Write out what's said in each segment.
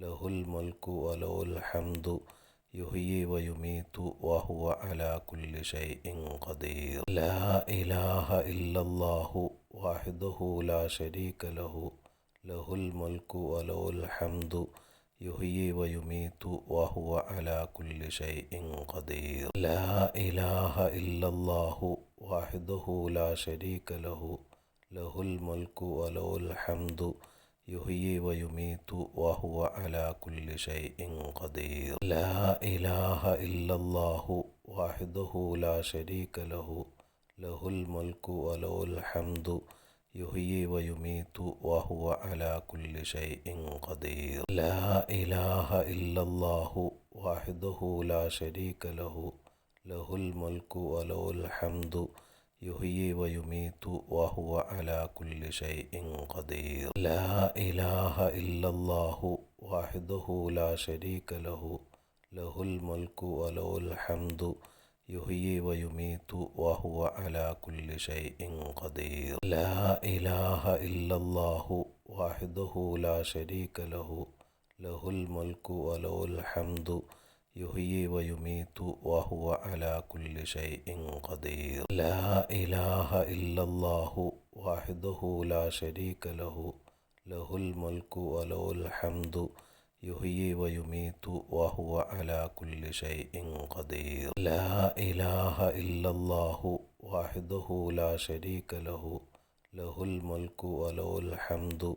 ലഹുൽ മുൽക്കു വലഹുൽ ഹംദു യുഹി വയുമീതു വഹുവ അലാ കുല്ലി ഷൈഇൻ ഖദീർ. ലാ ഇലാഹ ഇല്ലല്ലാഹു വഹ്ദഹു ലാ ശരീക ലഹു. ലഹുൽ മുൽക്കു വലഹുൽ ഹംദു യുഹി വയുമീതു വഹുവ അലാ കുല്ലി ഷൈഇൻ ഖദീർ. ലാ ഇലാഹ ഇല്ലല്ലാഹു വഹ്ദഹു ലാ ശരീക ലഹു. ലഹുൽ മുൽക്കു വലഹുൽ ഹംദു യുഹയി വയുമീത്തു വഹുവ അലാ കുല്ലി ഷൈഇൻ ഖദീർ. ലാ ഇലാഹ ഇല്ലല്ലാഹു വഹ്ദഹു ലാ ശരീക ലഹു. ലഹുൽ മുൽക്കു വലഹുൽ ഹംദു. യുഹയി വയുമീത്തു വഹുവ അലാ കുല്ലി ഷൈഇൻ ഖദീർ. ലാ ഇലാഹ ഇല്ലല്ലാഹു വഹ്ദഹു ലാ ശരീക ലഹു. ലഹുൽ മുൽക്കു വലഹുൽ ഹംദു. യുഹയി വയുമീതു വഹുവ അലാ കുല്ലി ഷൈഇൻ ഖദീർ. ലാ ഇലാഹ ഇല്ലല്ലാഹു വഹ്ദഹു ലാ ശരീക ലഹു. ലഹുൽ മുൽക്കു വലഹുൽ ഹംദു. യുഹയി വയുമീതു വഹുവ അലാ കുല്ലി ഷൈഇൻ ഖദീർ. ലാ ഇലാഹ ഇല്ലല്ലാഹു വഹ്ദഹു ലാ ശരീക ലഹു. ലഹുൽ മുൽക്കു വലഹുൽ ഹംദു. യുഹി വയുമീതു വഹുവ അലാ കുല്ലി ഷൈഇൻ ഖദീർ. ലാ ഇലാഹ ഇല്ലല്ലാഹു വഹ്ദഹു ലാ ശരീക ലഹു ലഹുൽ മുൽക്കു വലഹുൽ ഹംദു. യുഹി വയുമീതു വഹുവ അലാ കുല്ലി ഷൈഇൻ ഖദീർ. ലാ ഇലാഹ ഇല്ലല്ലാഹു വഹ്ദഹു ലാ ശരീക ലഹു ലഹുൽ മുൽക്കു വലഹുൽ ഹംദു.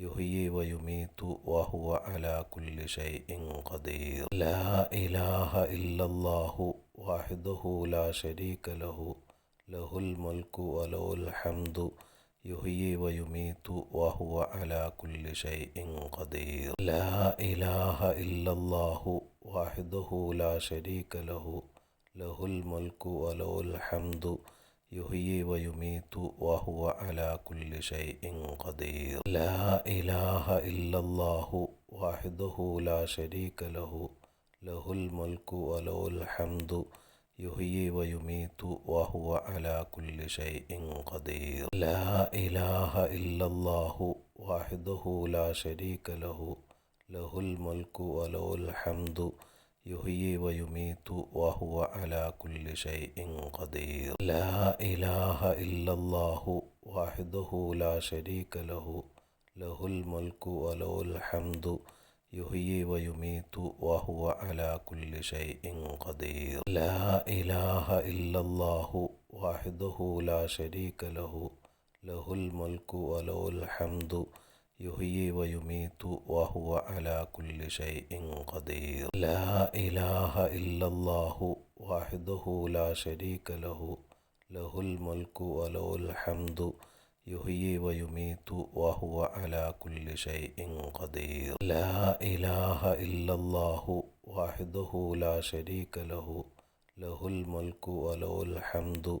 യുഹി വയുമീതു വഹുവ അലാ കുല്ലി ഷൈഇൻ ഖദീർ ലാ ഇലാഹ ഇല്ലല്ലാഹു വഹ്ദഹു ലാ ശരീക ലഹു ലഹുൽ മുൽക്കു വലഹുൽ ഹംദു യുഹി വയുമീതു വഹുവ അലാ കുല്ലി ഷൈഇൻ ഖദീർ ലാ ഇലാഹ ഇല്ലല്ലാഹു വഹ്ദഹു ലാ ശരീക ലഹു ലഹുൽ മുൽക്കു വലഹുൽ ഹംദു യുഹയി വയുമീത്തു വഹുവ അലാ കുല്ലി ഷൈഇൻ ഖദീർ. ലാ ഇലാഹ ഇല്ലല്ലാഹു വഹ്ദഹു ലാ ശരീക ലഹു. ലഹുൽ മുൽക്കു വലഹുൽ ഹംദു. യുഹയി വയുമീത്തു വഹുവ അലാ കുല്ലി ഷൈഇൻ ഖദീർ. ലാ ഇലാഹ ഇല്ലല്ലാഹു വഹ്ദഹു ലാ ശരീക ലഹു. ലഹുൽ മുൽക്കു വലഹുൽ ഹംദു. യുഹി വയുമീതു വഹുവ അലാ കുല്ലി ഷൈഇൻ ഖദീർ ലാ ഇലാഹ ഇല്ലല്ലാഹു വഹ്ദഹു ലാ ശരീക ലഹു ലഹുൽ മുൽക്കു വലഹുൽ ഹംദു يحيي ويميت وهو على كل شيء قدير لا إله إلا الله وحده لا شريك له له الملك وله الحمد യുഹി വയുമീതു വഹുവ അലാ കുല്ലി ഷൈഇൻ ഖദീർ. ലാ ഇലാഹ ഇല്ലല്ലാഹു വഹ്ദഹു ലാ ശരീക ലഹു ലഹുൽ മുൽക്കു വലഹുൽ ഹംദു. യുഹി വയുമീതു വഹുവ അലാ കുല്ലി ഷൈഇൻ ഖദീർ. ലാ ഇലാഹ ഇല്ലല്ലാഹു വഹ്ദഹു ലാ ശരീക ലഹു ലഹുൽ മുൽക്കു വലഹുൽ ഹംദു.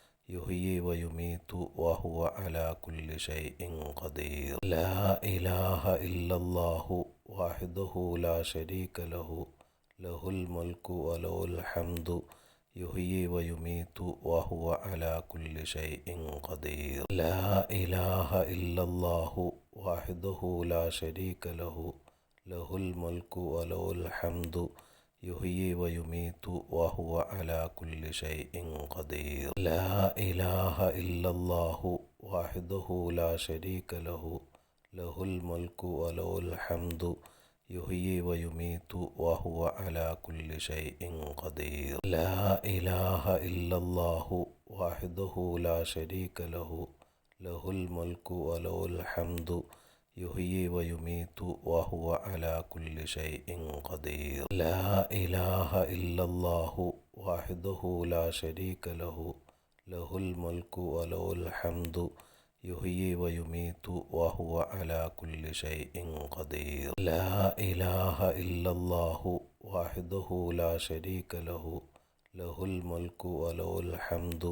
യുഹി വയുമീതു വഹുവ അലാ കുല്ലി ഷൈഇൻ ഖദീർ ലാ ഇലാഹ ഇല്ലല്ലാഹു വഹ്ദഹു ലാ ശരീക ലഹു ലഹുൽ മുൽക്കു വലഹുൽ ഹംദു യുഹി വയുമീതു വഹുവ അലാ കുല്ലി ഷൈഇൻ ഖദീർ ലാ ഇലാഹ ഇല്ലല്ലാഹു വഹ്ദഹു ലാ ശരീക ലഹു ലഹുൽ മുൽക്കു വലഹുൽ ഹംദു യുഹയി വയുമീത്തു വഹുവ അലാ കുല്ലി ഷൈഇൻ ഖദീർ. ലാ ഇലാഹ ഇല്ലല്ലാഹു വഹ്ദഹു ലാ ശരീക ലഹു. ലഹുൽ മുൽക്കു വലഹുൽ ഹംദു. യുഹയി വയുമീത്തു വഹുവ അലാ കുല്ലി ഷൈഇൻ ഖദീർ. ലാ ഇലാഹ ഇല്ലല്ലാഹു വഹ്ദഹു ലാ ശരീക ലഹു. ലഹുൽ മുൽക്കു വലഹുൽ ഹംദു. യുഹി വയുമീതു വഹുവ അലാ കുല്ലി ഷൈഇൻ ഖദീർ ലാ ഇലാഹ ഇല്ലല്ലാഹു വഹ്ദഹു ലാ ശരീക ലഹു ലഹുൽ മുൽക്കു വലഹുൽ ഹംദു يحيي ويميت وهو على كل شيء قدير لا إله إلا الله وحده لا شريك له له الملك وله الحمد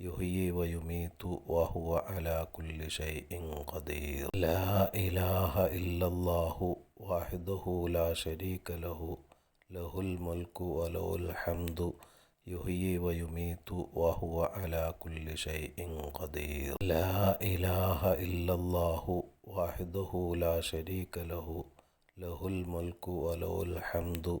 യുഹി വയുമീതു വഹുവ അലാ കുല്ലി ഷൈഇൻ ഖദീർ. ലാ ഇലാഹ ഇല്ലല്ലാഹു വഹ്ദഹു ലാ ശരീക ലഹു ലഹുൽ മുൽക്കു വലഹുൽ ഹംദു. യുഹി വയുമീതു വഹുവ അലാ കുല്ലി ഷൈഇൻ ഖദീർ. ലാ ഇലാഹ ഇല്ലല്ലാഹു വഹ്ദഹു ലാ ശരീക ലഹു ലഹുൽ മുൽക്കു വലഹുൽ ഹംദു.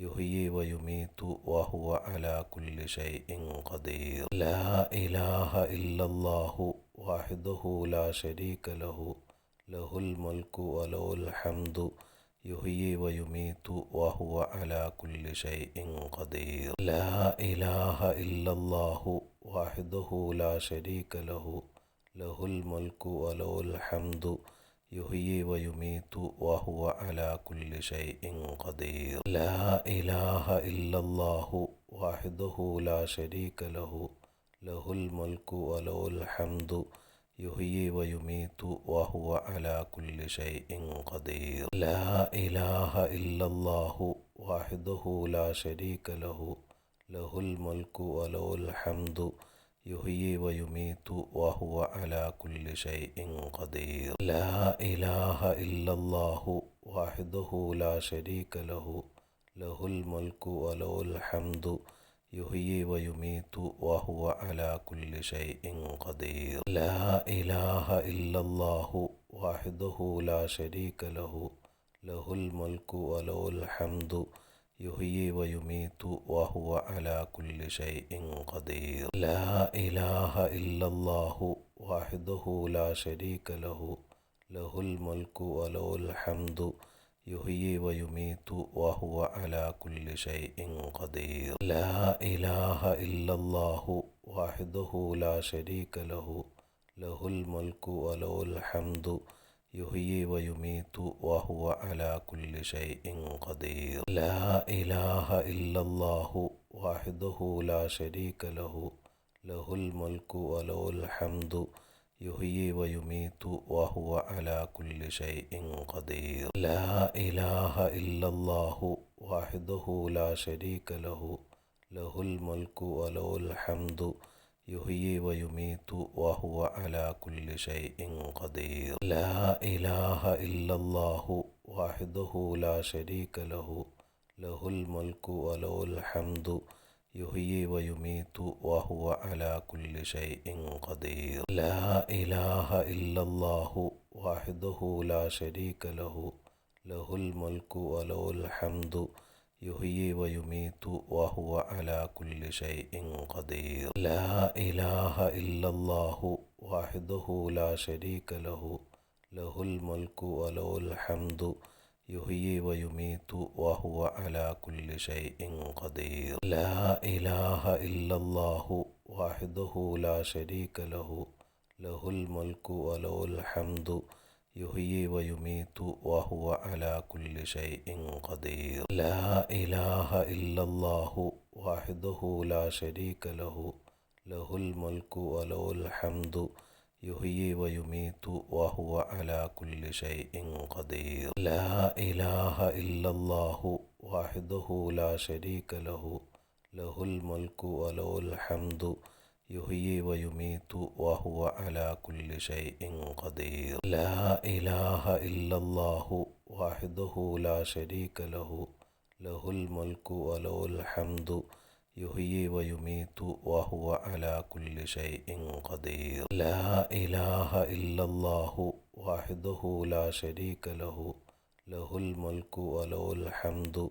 യുഹി വയുമീതു വഹുവ അലാ കുല്ലി ഷൈഇൻ ഖദീർ. ലാ ഇലാഹ ഇല്ലല്ലാഹു വഹ്ദഹു ലാ ശരീക ലഹു ലഹുൽ മുൽക്കു വലഹുൽ ഹംദു. യുഹി വയുമീതു വഹുവ അലാ കുല്ലി ഷൈഇൻ ഖദീർ. ലാ ഇലാഹ ഇല്ലല്ലാഹു വഹ്ദഹു ലാ ശരീക ലഹു ലഹുൽ മുൽക്കു വലഹുൽ ഹംദു. യുഹയി വയുമീത്തു വഹുവ അലാ കുല്ലി ഷൈഇൻ ഖദീർ. ലാ ഇലാഹ ഇല്ലല്ലാഹു വഹ്ദഹു ലാ ശരീക ലഹു. ലഹുൽ മുൽക്കു വലഹുൽ ഹംദു. യുഹയി വയുമീത്തു വഹുവ അലാ കുല്ലി ഷൈഇൻ ഖദീർ. ലാ ഇലാഹ ഇല്ലല്ലാഹു വഹ്ദഹു ലാ ശരീക ലഹു. ലഹുൽ മുൽക്കു വലഹുൽ ഹംദു. യുഹയി വയുമീതു വഹുവ അലാ കുല്ലി ഷൈഇൻ ഖദീർ. ലാ ഇലാഹ ഇല്ലല്ലാഹു വഹ്ദഹു ലാ ശരീക ലഹു. ലഹുൽ മുൽക്കു വലഹുൽ ഹംദു. യുഹയി വയുമീതു വഹുവ അലാ കുല്ലി ഷൈഇൻ ഖദീർ. ലാ ഇലാഹ ഇല്ലല്ലാഹു വഹ്ദഹു ലാ ശരീക ലഹു. ലഹുൽ മുൽക്കു വലഹുൽ ഹംദു. യുഹി വയുമീതു വഹുവ അലാ കുല്ലി ഷൈഇൻ ഖദീർ. ലാ ഇലാഹ ഇല്ലല്ലാഹു വഹ്ദഹു ലാ ശരീക ലഹു ലഹുൽ മുൽക്കു വലഹുൽ ഹംദു. യുഹി വയുമീതു വഹുവ അലാ കുല്ലി ഷൈഇൻ ഖദീർ. ലാ ഇലാഹ ഇല്ലല്ലാഹു വഹ്ദഹു ലാ ശരീക ലഹു ലഹുൽ മുൽക്കു വലഹുൽ ഹംദു. يحيي ويميت وهو على كل شيء قدير لا إله إلا الله وحده لا شريك له له الملك وله الحمد يحيي ويميت وهو على كل شيء قدير لا إله إلا الله وحده لا شريك له له الملك وله الحمد യുഹി വയുമീതു വഹുവ അലാ കുല്ലി ഷൈഇൻ ഖദീർ ലാ ഇലാഹ ഇല്ലല്ലാഹു വഹ്ദഹു ലാ ശരീക ലഹു ലഹുൽ മുൽക്കു വലഹുൽ ഹംദു യുഹി വയുമീതു വഹുവ അലാ കുല്ലി ഷൈഇൻ ഖദീർ ലാ ഇലാഹ ഇല്ലല്ലാഹു വഹ്ദഹു ലാ ശരീക ലഹു ലഹുൽ മുൽക്കു വലഹുൽ ഹംദു യുഹയി വയുമീത്തു വഹുവ അലാ കുല്ലി ഷൈഇൻ ഖദീർ. ലാ ഇലാഹ ഇല്ലല്ലാഹു വഹ്ദഹു ലാ ശരീക ലഹു ലഹുൽ മുൽക്കു വലഹുൽ ഹംദു. യുഹയി വയുമീത്തു വഹുവ അലാ കുല്ലി ഷൈഇൻ ഖദീർ. ലാ ഇലാഹ ഇല്ലല്ലാഹു വഹ്ദഹു ലാ ശരീക ലഹു ലഹുൽ മുൽക്കു വലഹുൽ ഹംദു. യുഹയി വയുമീത്തു വഹുവ അലാ കുല്ലി ഷൈഇൻ ഖദീർ. ലാ ഇലാഹ ഇല്ലല്ലാഹു വഹ്ദഹു ലാ ശരീക ലഹു. ലഹുൽ മുൽക്കു വലഹുൽ ഹംദു. യുഹയി വയുമീത്തു വഹുവ അലാ കുല്ലി ഷൈഇൻ ഖദീർ. ലാ ഇലാഹ ഇല്ലല്ലാഹു വഹ്ദഹു ലാ ശരീക ലഹു. ലഹുൽ മുൽക്കു വലഹുൽ ഹംദു. യുഹി വയുമീതു വഹുവ അലാ കുല്ലി ഷൈഇൻ ഖദീർ. ലാ ഇലാഹ ഇല്ലല്ലാഹു വഹ്ദഹു ലാ ശരീക ലഹു ലഹുൽ മുൽക്കു വലഹുൽ ഹംദു. യുഹി വയുമീതു വഹുവ അലാ കുല്ലി ഷൈഇൻ ഖദീർ. ലാ ഇലാഹ ഇല്ലല്ലാഹു വഹ്ദഹു ലാ ശരീക ലഹു ലഹുൽ മുൽക്കു വലഹുൽ ഹംദു.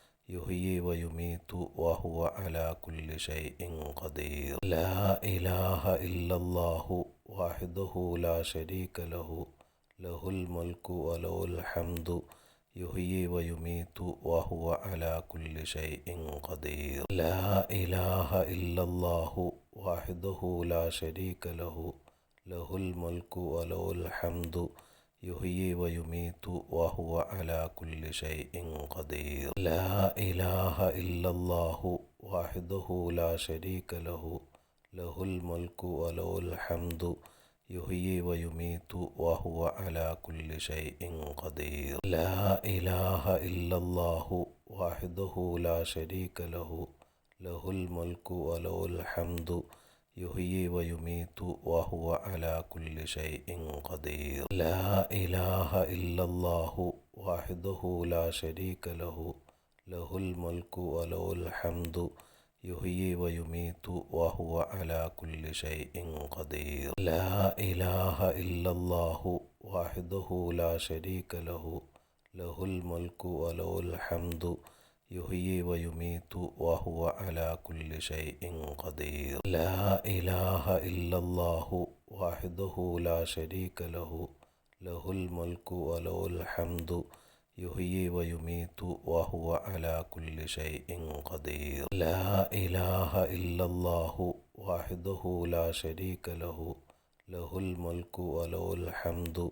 യുഹി വയുമീതു വഹുവ അലാ കുല്ലി ഷൈഇൻ ഖദീർ. ലാ ഇലാഹ ഇല്ലല്ലാഹു വഹ്ദഹു ലാ ശരീക ലഹു ലഹുൽ മുൽക്കു വലഹുൽ ഹംദു. യുഹി വയുമീതു വഹുവ അലാ കുല്ലി ഷൈഇൻ ഖദീർ. ലാ ഇലാഹ ഇല്ലല്ലാഹു വഹ്ദഹു ലാ ശരീക ലഹു ലഹുൽ മുൽക്കു വലഹുൽ ഹംദു. യുഹയി വയുമീത്തു വഹുവ അലാ കുല്ലി ഷൈഇൻ ഖദീർ. ലാ ഇലാഹ ഇല്ലല്ലാഹു വഹ്ദഹു ലാ ശരീക ലഹു. ലഹുൽ മുൽക്കു വലഹുൽ ഹംദു. യുഹയി വയുമീത്തു വഹുവ അലാ കുല്ലി ഷൈഇൻ ഖദീർ. ലാ ഇലാഹ ഇല്ലല്ലാഹു വഹ്ദഹു ലാ ശരീക ലഹു. ലഹുൽ മുൽക്കു വലഹുൽ ഹംദു. യുഹി വയുമീതു വഹുവ അലാ കുല്ലി ഷൈഇൻ ഖദീർ. ലാ ഇലാഹ ഇല്ലല്ലാഹു വഹ്ദഹു ലാ ശരീക ലഹു. ലഹുൽ മുൽക്കു വലഹുൽ ഹംദു. യുഹി വയുമീതു വഹുവ അലാ കുല്ലി ഷൈഇൻ ഖദീർ. ലാ ഇലാഹ ഇല്ലല്ലാഹു വഹ്ദഹു ലാ ശരീക ലഹു. ലഹുൽ മുൽക്കു വലഹുൽ ഹംദു. യുഹി വയുമീതു വഹുവ അലാ കുല്ലി ഷൈഇൻ ഖദീർ. ലാ ഇലാഹ ഇല്ലല്ലാഹു വഹ്ദഹു ലാ ശരീക ലഹു ലഹുൽ മുൽക്കു വലഹുൽ ഹംദു. യുഹി വയുമീതു വഹുവ അലാ കുല്ലി ഷൈഇൻ ഖദീർ. ലാ ഇലാഹ ഇല്ലല്ലാഹു വഹ്ദഹു ലാ ശരീക ലഹു ലഹുൽ മുൽക്കു വലഹുൽ ഹംദു.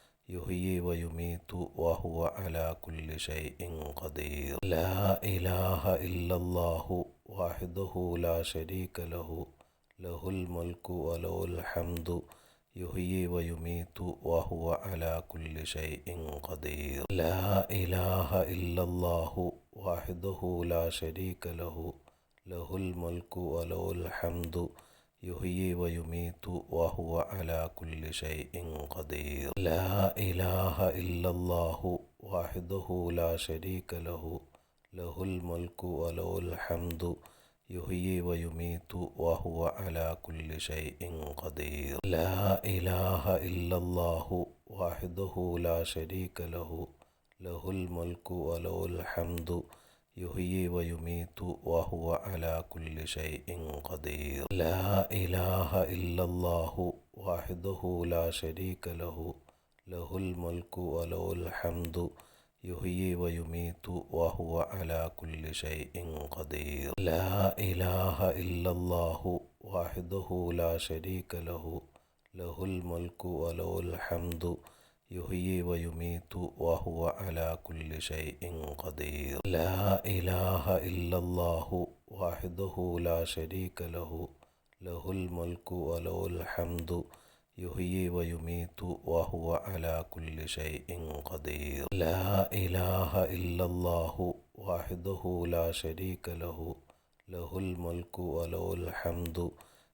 യുഹി വയുമീതു വഹുവ അലാ കുല്ലി ഷൈഇൻ ഖദീർ. ലാ ഇലാഹ ഇല്ലല്ലാഹു വഹ്ദഹു ലാ ശരീക ലഹു ലഹുൽ മുൽക്കു വലഹുൽ ഹംദു. യുഹി വയുമീതു വഹുവ അലാ കുല്ലി ഷൈഇൻ ഖദീർ. ലാ ഇലാഹ ഇല്ലല്ലാഹു വഹ്ദഹു ലാ ശരീക ലഹു ലഹുൽ മുൽക്കു വലഹുൽ ഹംദു. യുഹയി വയുമീത്തു വഹുവ അലാ കുല്ലി ഷൈഇൻ ഖദീർ. ലാ ഇലാഹ ഇല്ലല്ലാഹു വഹ്ദഹു ലാ ശരീക ലഹു. ലഹുൽ മുൽക്കു വലഹുൽ ഹംദു. യുഹയി വയുമീത്തു വഹുവ അലാ കുല്ലി ഷൈഇൻ ഖദീർ. ലാ ഇലാഹ ഇല്ലല്ലാഹു വഹ്ദഹു ലാ ശരീക ലഹു. ലഹുൽ മുൽക്കു വലഹുൽ ഹംദു. യുഹയി വയുമീത്തു വഹുവ അലാ കുല്ലി ഷൈഇൻ ഖദീർ ലാ ഇലാഹ ഇല്ലല്ലാഹു വഹ്ദഹു ലാ ശരീക ലഹു ലഹുൽ മുൽക്കു വലഹുൽ ഹംദു يحيي ويميت وهو على كل شيء قدير لا إله إلا الله وحده لا شريك له له الملك وله الحمد യുഹി വയുമീതു വഹുവ അലാ കുല്ലി ഷൈഇൻ ഖദീർ. ലാ ഇലാഹ ഇല്ലല്ലാഹു വഹ്ദഹു ലാ ശരീക ലഹു ലഹുൽ മുൽക്കു വലഹുൽ ഹംദു. യുഹി വയുമീതു വഹുവ അലാ കുല്ലി ഷൈഇൻ ഖദീർ. ലാ ഇലാഹ ഇല്ലല്ലാഹു വഹ്ദഹു ലാ ശരീക ലഹു ലഹുൽ മുൽക്കു വലഹുൽ ഹംദു.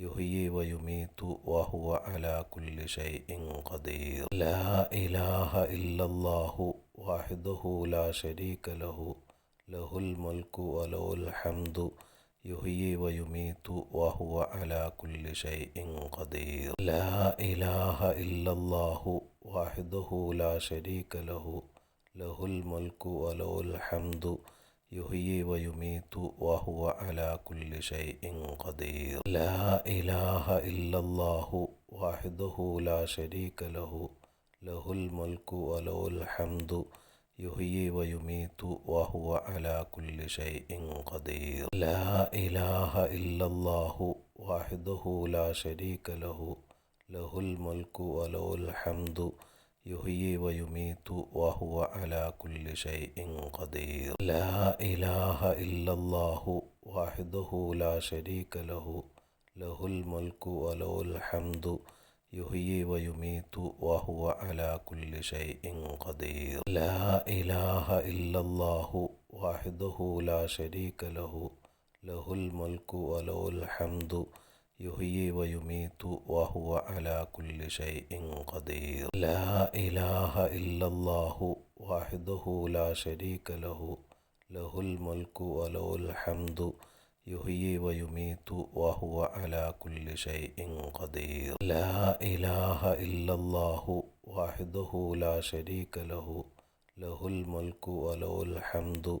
യുഹി വയുമീതു വഹുവ അലാ കുല്ലി ഷൈഇൻ ഖദീർ ലാ ഇലാഹ ഇല്ലല്ലാഹു വഹ്ദഹു ലാ ശരീക ലഹു ലഹുൽ മുൽക്കു വലഹുൽ ഹംദു യുഹി വയുമീതു വഹുവ അലാ കുല്ലി ഷൈഇൻ ഖദീർ ലാ ഇലാഹ ഇല്ലല്ലാഹു വഹ്ദഹു ലാ ശരീക ലഹു ലഹുൽ മുൽക്കു വലഹുൽ ഹംദു യുഹയി വയുമീത്തു വഹുവ അലാ കുല്ലി ഷൈഇൻ ഖദീർ. ലാ ഇലാഹ ഇല്ലല്ലാഹു വഹ്ദഹു ലാ ശരീക ലഹു. ലഹുൽ മുൽക്കു വലഹുൽ ഹംദു. യുഹയി വയുമീത്തു വഹുവ അലാ കുല്ലി ഷൈഇൻ ഖദീർ. ലാ ഇലാഹ ഇല്ലല്ലാഹു വഹ്ദഹു ലാ ശരീക ലഹു. ലഹുൽ മുൽക്കു വലഹുൽ ഹംദു. യുഹയി വയുമീത്തു വഹുവ അലാ കുല്ലി ഷൈഇൻ ഖദീർ. ലാ ഇലാഹ ഇല്ലല്ലാഹു വഹ്ദഹു ലാ ശരീക ലഹു. ലഹുൽ മുൽക്കു വലഹുൽ ഹംദു. യുഹയി വയുമീത്തു വഹുവ അലാ കുല്ലി ഷൈഇൻ ഖദീർ. ലാ ഇലാഹ ഇല്ലല്ലാഹു വഹ്ദഹു ലാ ശരീക ലഹു. ലഹുൽ മുൽക്കു വലഹുൽ ഹംദു. യുഹി വയുമീതു വഹുവ അലാ കുല്ലി ഷൈഇൻ ഖദീർ. ലാ ഇലാഹ ഇല്ലല്ലാഹു വഹ്ദഹു ലാ ശരീക ലഹു ലഹുൽ മുൽക്കു വലഹുൽ ഹംദു. യുഹി വയുമീതു വഹുവ അലാ കുല്ലി ഷൈഇൻ ഖദീർ. ലാ ഇലാഹ ഇല്ലല്ലാഹു വഹ്ദഹു ലാ ശരീക ലഹു ലഹുൽ മുൽക്കു വലഹുൽ ഹംദു.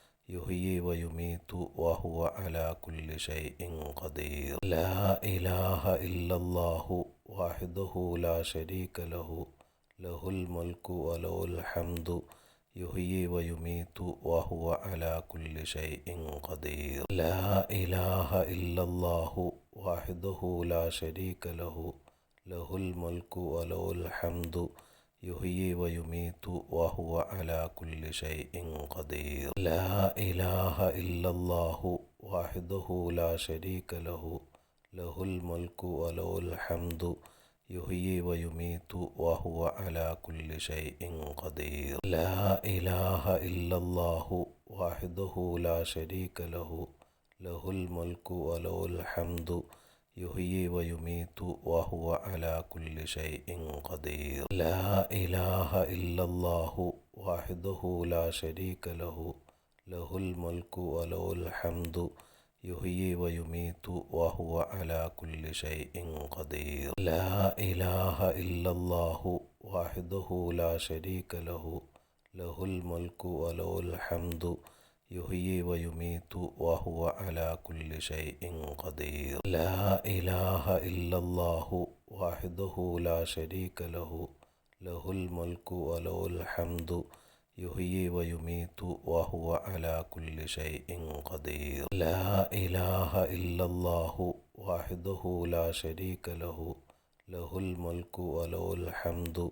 യുഹി വയുമീതു വഹുവ അലാ കുല്ലി ഷൈഇൻ ഖദീർ ലാ ഇലാഹ ഇല്ലല്ലാഹു വഹ്ദഹു ലാ ശരീക ലഹു ലഹുൽ മുൽക്കു വലഹുൽ ഹംദു യുഹി വയുമീതു വഹുവ അലാ കുല്ലി ഷൈഇൻ ഖദീർ ലാ ഇലാഹ ഇല്ലല്ലാഹു വഹ്ദഹു ലാ ശരീക ലഹു ലഹുൽ മുൽക്കു വലഹുൽ ഹംദു യുഹയി വയുമീത്തു വഹുവ അലാ കുല്ലി ഷൈഇൻ ഖദീർ. ലാ ഇലാഹ ഇല്ലല്ലാഹു വഹ്ദഹു ലാ ശരീക ലഹു. ലഹുൽ മുൽക്കു വലഹുൽ ഹംദു. യുഹയി വയുമീത്തു വഹുവ അലാ കുല്ലി ഷൈഇൻ ഖദീർ. ലാ ഇലാഹ ഇല്ലല്ലാഹു വഹ്ദഹു ലാ ശരീക ലഹു. ലഹുൽ മുൽക്കു വലഹുൽ ഹംദു. യുഹി വയുമീതു വഹുവ അലാ കുല്ലി ഷൈഇൻ ഖദീർ. ലാ ഇലാഹ ഇല്ലല്ലാഹു വഹ്ദഹു ലാ ശരീക ലഹു. ലഹുൽ മുൽക്കു വലഹുൽ ഹംദു. യുഹി വയുമീതു വഹുവ അലാ കുല്ലി ഷൈഇൻ ഖദീർ. ലാ ഇലാഹ ഇല്ലല്ലാഹു വഹ്ദഹു ലാ ശരീക ലഹു. ലഹുൽ മുൽക്കു വലഹുൽ ഹംദു. യുഹി വയുമീതു വഹുവ അലാ കുല്ലി ഷൈഇൻ ഖദീർ. ലാ ഇലാഹ ഇല്ലല്ലാഹു വഹ്ദഹു ലാ ശരീക ലഹു ലഹുൽ മുൽക്കു വലഹുൽ ഹംദു. യുഹി വയുമീതു വഹുവ അലാ കുല്ലി ഷൈഇൻ ഖദീർ. ലാ ഇലാഹ ഇല്ലല്ലാഹു വഹ്ദഹു ലാ ശരീക ലഹു ലഹുൽ മുൽക്കു വലഹുൽ ഹംദു.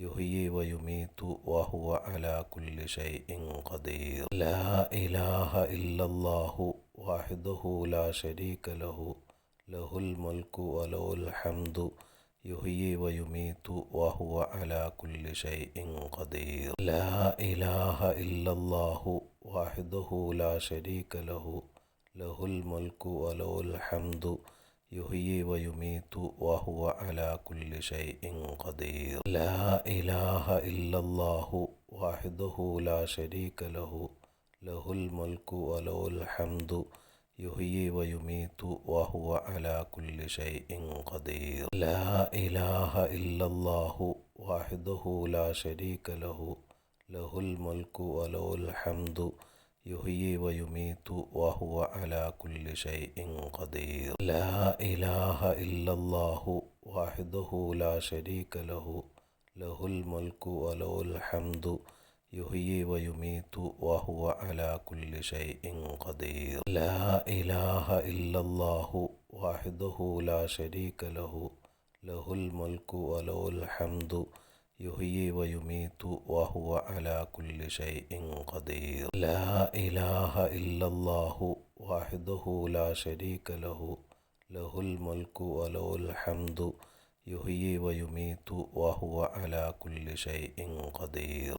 യുഹി വയുമീതു വഹുവ അലാ കുല്ലി ഷൈഇൻ ഖദീർ ലാ ഇലാഹ ഇല്ലല്ലാഹു വഹ്ദഹു ലാ ശരീക ലഹു ലഹുൽ മുൽക്കു വലഹുൽ ഹംദു യുഹി വയുമീതു വഹുവ അലാ കുല്ലി ഷൈഇൻ ഖദീർ ലാ ഇലാഹ ഇല്ലല്ലാഹു വഹ്ദഹു ലാ ശരീക ലഹു ലഹുൽ മുൽക്കു വലഹുൽ ഹംദു യുഹയി വയുമീത്തു വഹുവ അലാ കുല്ലി ഷൈഇൻ ഖദീർ. ലാ ഇലാഹ ഇല്ലല്ലാഹു വഹ്ദഹു ലാ ശരീക ലഹു. ലഹുൽ മുൽക്കു വലഹുൽ ഹംദു. യുഹയി വയുമീത്തു വഹുവ അലാ കുല്ലി ഷൈഇൻ ഖദീർ. ലാ ഇലാഹ ഇല്ലല്ലാഹു വഹ്ദഹു ലാ ശരീക ലഹു. ലഹുൽ മുൽക്കു വലഹുൽ ഹംദു. യുഹയി വയുമീതു വഹുവ അലാ കുല്ലി ഷൈഇൻ ഖദീർ. ലാ ഇലാഹ ഇല്ലല്ലാഹു വഹ്ദഹു ലാ ശരീക ലഹു. ലഹുൽ മുൽക്കു വലഹുൽ ഹംദു. യുഹയി വയുമീതു വഹുവ അലാ കുല്ലി ഷൈഇൻ ഖദീർ. ലാ ഇലാഹ ഇല്ലല്ലാഹു വഹ്ദഹു ലാ ശരീക ലഹു. ലഹുൽ മുൽക്കു വലഹുൽ ഹംദു. യുഹി വയുമീതു വഹുവ അലാ കുല്ലി ഷൈഇൻ ഖദീർ. ലാ ഇലാഹ ഇല്ലല്ലാഹു വഹ്ദഹു ലാ ശരീക ലഹു ലഹുൽ മുൽക്കു വലഹുൽ ഹംദു. യുഹി വയുമീതു വഹുവ അലാ കുല്ലി ഷൈഇൻ ഖദീർ.